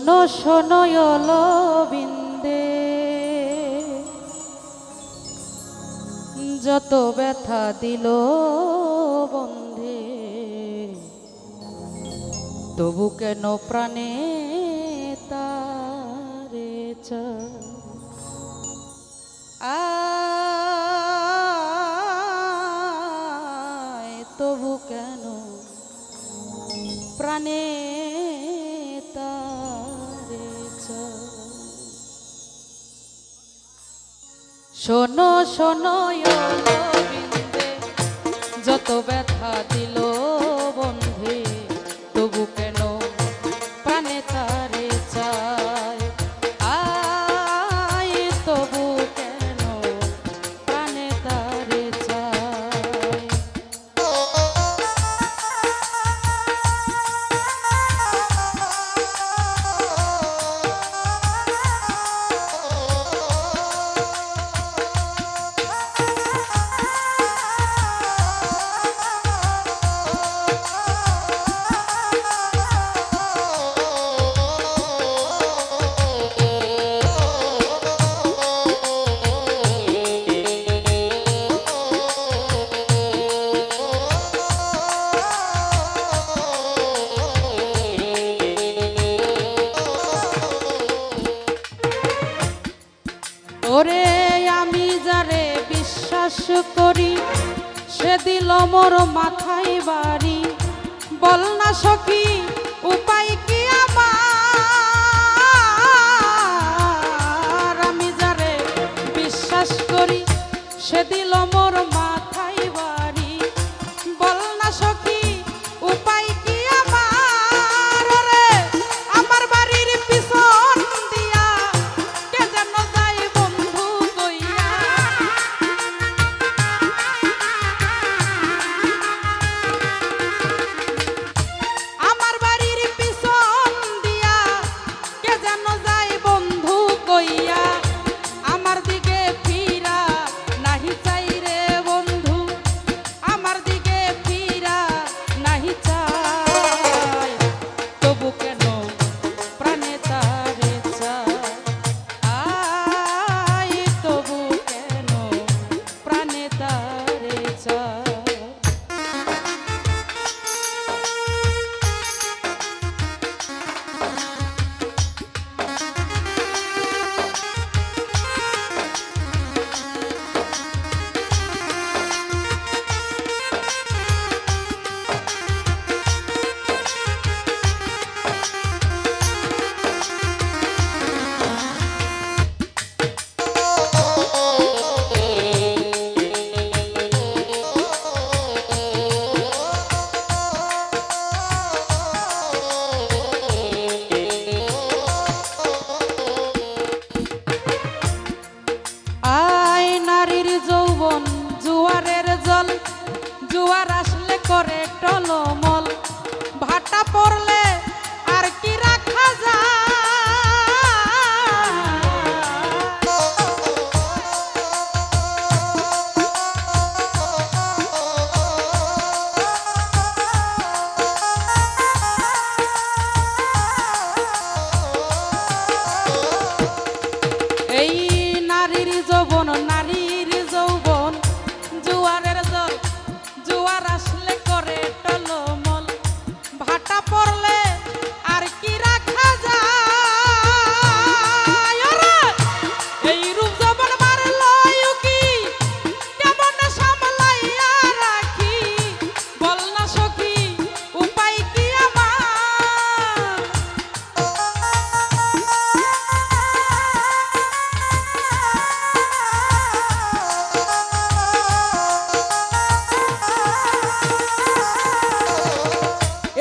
শোনো শোনো বিন্দে যত ব্যথা দিল বন্ধে তবু কেন প্রাণে তারে চা শোনো শোনো যত ব্যথা দিলো বিশ্বাস করি, সে দিল মোর মাথায় বাড়ি। বল না সখি, উপায় কি আমার? আমি যারে বিশ্বাস করি, সে দিল মোর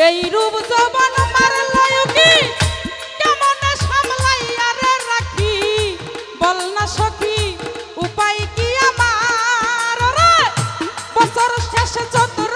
এই রূপ জবান কি? কেমন সামলাইয়া রে রাখি? বল না সখী, উপায় কি আমার? বছর শেষে চতুর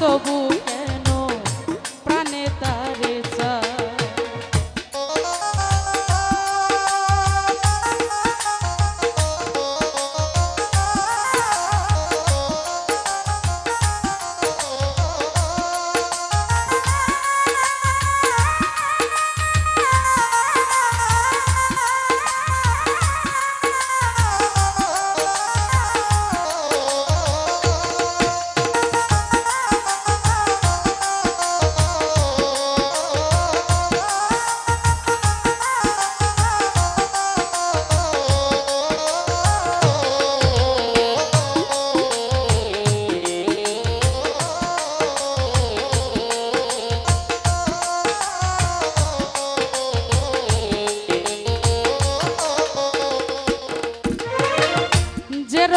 做不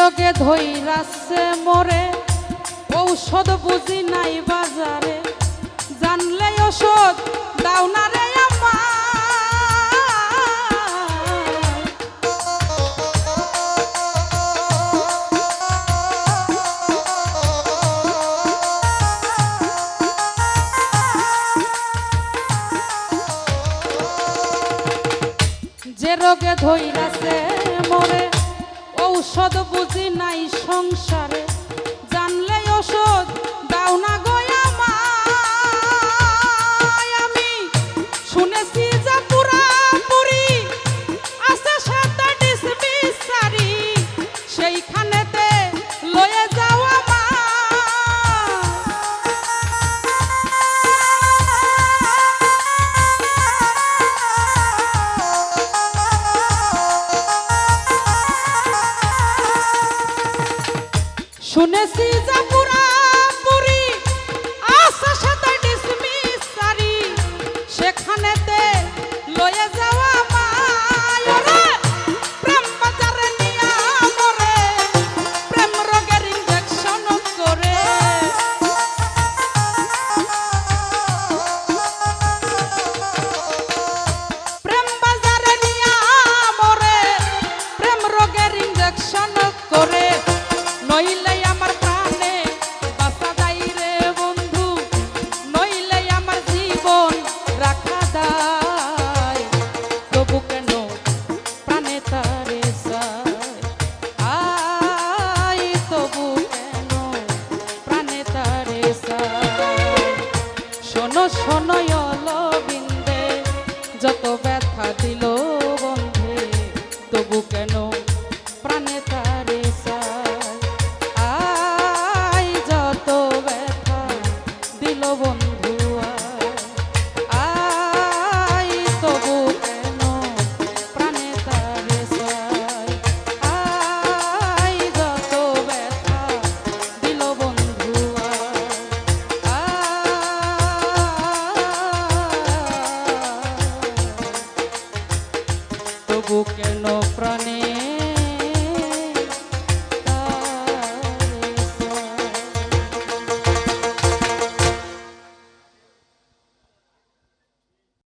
নিজকে ধই রাসে মরে। ঔষধ বুঝি নাই বাজারে। জানলে ওষুধ দাও না রে যে রোগে ধৈরাছে মরে ঔষধ বুঝি নাই সংসারে। জানলে ওষুধ দাও না শুনেছি সেখানেতে লয়ে যাওয়া